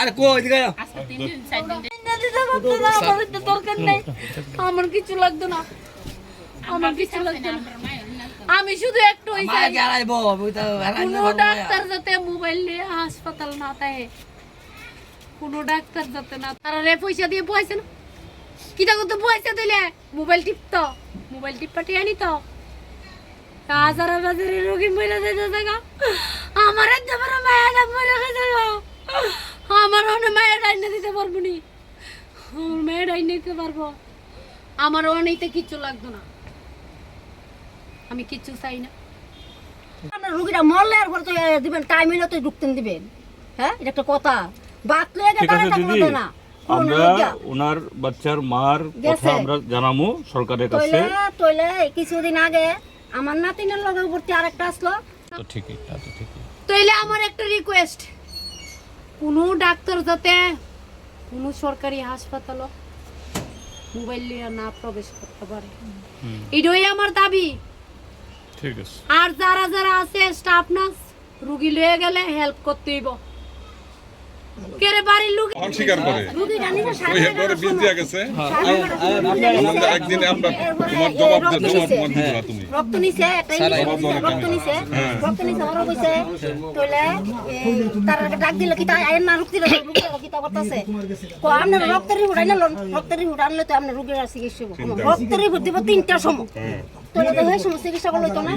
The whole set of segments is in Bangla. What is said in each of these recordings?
আরে কো এদিকে আয়। আজকে তিন দিন চার দিন দরকার নেই আমার কিছু লাগতো না। আমার কিছু লাগতো না। আমি শুধু একটু কে তো কোনো। ডাক্তার যাতে মোবাইল নিয়ে হাসপাতাল না থাকে কোনো ডাক্তার যাতে না তারা রে পয়সা দিয়ে পয়সা না। কিটা করতে পয়সা দিলে? মোবাইল টিপত। মোবাইল টিপ পাঠিয়ে আনি তো হাজার হাজারের রোগী মরে যেতে থাকা। আমার একটা মায়েরা মরে গেছে আমার অনেক মায়ের আইনে দিতে পারব নি। আমার মায়ের আইনে দিতে পারব। আমার অনেকতে কিচ্ছু লাগতো না। আমি কিচ্ছু চাই না। আপনার রুগীটা মরলে আর পরে তো দিবেন টাইম হলে তো ঢুকতেন দিবেন। হ্যাঁ এটা একটা কথা। বাত লয়ে গেলে দাঁড়াতে পারবে না। আমরা ওনার বাচ্চার মার কথা আমরা জানাব সরকারের কাছে। তইলে কিছুদিন আগে আমার নাতিনের লগে ভর্তি আরেকটা আসলো। তো ঠিকই তা তো ঠিকই। তাইলে আমার একটা রিকোয়েস্ট কোনো ডাক্তার যাতে কোনো সরকারি হাসপাতাল মোবাইল নিয়ে না প্রবেশ করতে পারে। এটাই আমার দাবি। ঠিক আছে। আর যারা যারা আছে স্টাফ নার্স রুগী লয়ে গেলে হেল্প করতে হইব কেরে বাড়ির লোক? অস্বীকার করে। ওই সাড়ে একবারে এগারোটার সময়- গেছে। সাড়ে এগারোটার সময় আমরা একদিন আমরা তোমার জবাব দে জবাব তোমার দিবা তুমি। রক্ত নিছে একটা ইঞ্জেকশন রক্ত নিছে। রক্ত নিছে ওরা কইছে তইলে তার ডাক দিল কি তাই আইন না রুক্তি রুগী কি তা করতেছে। কো আপনার রক্তের রিপোর্ট আইনা লন রক্তের রিপোর্ট আনলে তো আপনার রুগীর চিকিৎসা রক্তের রিপোর্ট দিব তিনটার সময়। তইলে তো চিকিৎসা করলে তো না।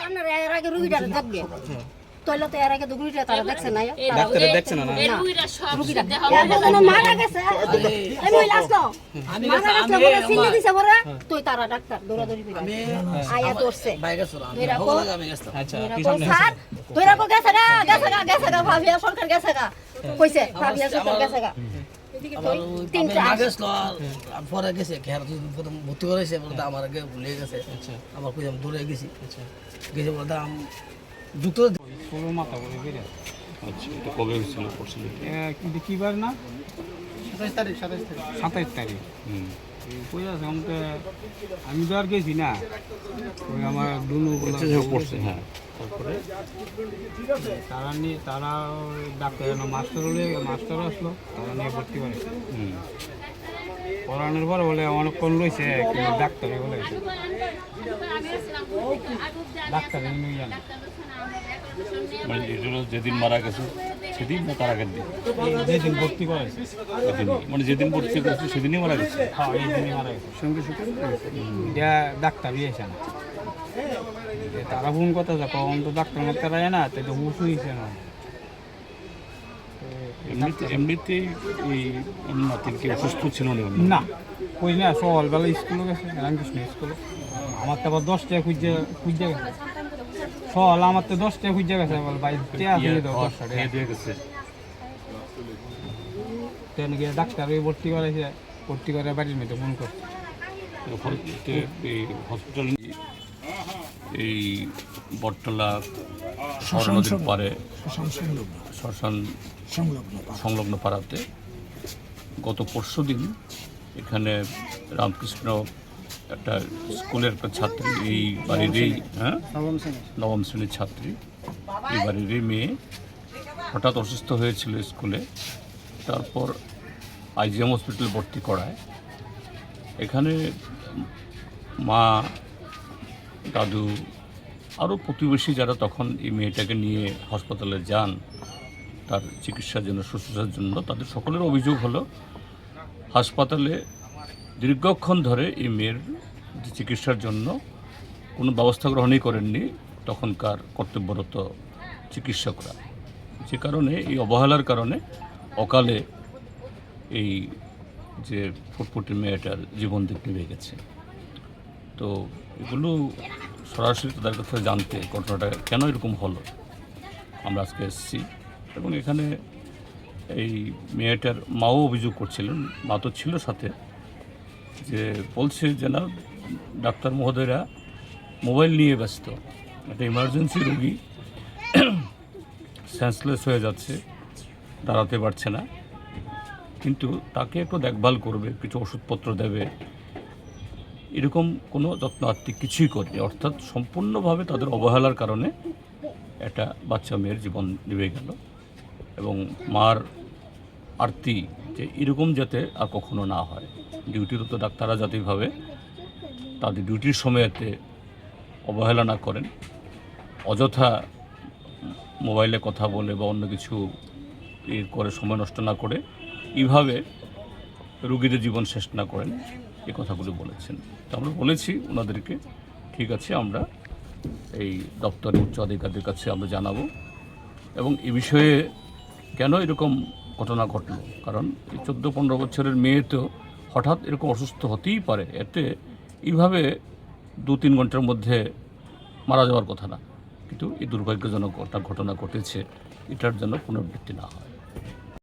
আপনার এর আগে রুগীটা দেখবে তইলে তো এর আগে তারা দেখছে না ডাক্তারে দেখছে না না এই রুগীরা সব রুগীটা দেখা এর জন্য মারা গেছে এই মহিলা আসলো মারা গেছি, গেছে বলে সিনে আমার- দিছে বলে তুই তারা ডাক্তার দৌড়াদৌড়ি করে আয়া ধরছে বাইরে গেছিলাম আমি দুই রাখো। ভোগ লাগে আমি গেছিলাম আচ্ছা কি এরকম স্যার তুই রাখো গেছে গা গেছে গা গেছে গা ভাবিয়া সরকার গেছে গা কইছে ভাবিয়া সরকার গেছে গা আমার ওই তিনটা বাপের মা গেছিল আর আর পরে গেছে খেয়ার প্রথম ভর্তি করেছে বলতে আমার আগে ভুলে গেছে আমার কই আমি দৌড়ে গেছি গেছে বলতে আমি জুতো পুরো মাথা করে বেড়ে আচ্ছা এটা কবে হয়েছিল পরশু কিন্তু কি বার না? সাতাইশ তারিখ সাতাইশ তারিখ। সাতাইশ তারিখ। হুম। আছে? আমি তো আর গেছি না। ওই আমার দুনু আচ্ছা পড়ছে হ্যাঁ। তারপরে? তারা নিয়ে তারা ওই ডাক্তার এলো মাস্টার হলে মাস্টার আসলো তারা নিয়ে ভর্তি করে। হুম। পড়ানোর পর বলে অনেকক্ষণ রয়েছে কিন্তু ডাক্তারে বলে ডাক্তারে নিয়ে যান মানে এগুলো যেদিন মারা গেছে সেদিন না তার আগের দিন? যেদিন ভর্তি করেছে মানে যেদিন ভর্তি করেছে সেদিনই মারা গেছে? হ্যাঁ এই দিনই মারা গেছে। সঙ্গে সঙ্গে ডাক্তার ইয়েছে না। তারা ফোন কথা যা কখন তো ডাক্তার পারে না তাই তো হুশ হয়েছে না। এমনিতে এমনিতেই এই নাতির কি অসুস্থ ছিল না না। কই না সকালবেলা স্কুলে গেছে রামকৃষ্ণ স্কুলে। আমার তো আবার দশটায় খুঁজে খুঁজে গেছে। সকাল আমার তো দশটায় খুঁজে গেছে বল ভাই দশটা ট্রেন গিয়ে ডাক্তার ওই ভর্তি করেছে ভর্তি করে বাড়ির মধ্যে ফোন করছে। হসপিটাল এই বটতলা নদীর পারে শ্মশান সংলগ্ন পাড়াতে গত পরশু দিন এখানে রামকৃষ্ণ একটা স্কুলের একটা ছাত্রী এই বাড়িরই হ্যাঁ? নবম শ্রেণির। ছাত্রী। এই বাড়িরই মেয়ে হঠাৎ অসুস্থ হয়েছিল স্কুলে। তারপর আইজিএম হসপিটালে ভর্তি করায়। এখানে মা দাদু আরও প্রতিবেশী যারা তখন এই মেয়েটাকে নিয়ে হাসপাতালে যান তার চিকিৎসার জন্য শুশ্রূষার জন্য তাদের সকলের অভিযোগ হলো হাসপাতালে দীর্ঘক্ষণ ধরে এই মেয়ের চিকিৎসার জন্য কোনো ব্যবস্থা গ্রহণই করেননি তখনকার কর্তব্যরত চিকিৎসকরা। যে কারণে এই অবহেলার কারণে অকালে এই যে ফুটফুটি মেয়েটার জীবন দিক নেমে গেছে। তো এগুলো সরাসরি তাদের কাছে জানতে ঘটনাটা কেন এরকম হলো, আমরা আজকে এসেছি এবং এখানে এই মেয়েটার মাও অভিযোগ করছিলেন, মা তো ছিল সাথে। যে বলছে যে না ডাক্তার মহোদয়রা মোবাইল নিয়ে ব্যস্ত। একটা ইমার্জেন্সি রোগী সেন্সলেস হয়ে যাচ্ছে, দাঁড়াতে পারছে না। কিন্তু তাকে একটু দেখভাল করবে, কিছু ওষুধপত্র দেবে। এরকম কোনো যত্ন আত্মিক কিছুই করেনি। অর্থাৎ সম্পূর্ণভাবে তাদের অবহেলার কারণে একটা বাচ্চা মেয়ের জীবন নিভে গেল এবং মার আরতি যে এরকম যাতে আর কখনো না হয়। ডিউটিরত ডাক্তাররা যাতেভাবে তাদের ডিউটির সময়তে অবহেলা না করেন। অযথা মোবাইলে কথা বলে বা অন্য কিছু ই করে সময় নষ্ট না করে এইভাবে রুগীদের জীবন শেষ না করেন, এ কথাগুলো বলেছেন। তো আমরা বলেছি ওনাদেরকে, ঠিক আছে, আমরা এই দপ্তরের উচ্চ আধিকারিকের কাছে আমরা জানাব। এবং এ বিষয়ে কেন এরকম ঘটনা ঘটলো? কারণ এই চোদ্দ পনেরো বছরের মেয়ে তো হঠাৎ এরকম অসুস্থ হতেই পারে, এতে এইভাবে দু তিন ঘণ্টার মধ্যে মারা যাওয়ার কথা না। কিন্তু এই দুর্ভাগ্যজনক ঘটনা ঘটেছে, এটার জন্য পুনরাবৃত্তি না হয়।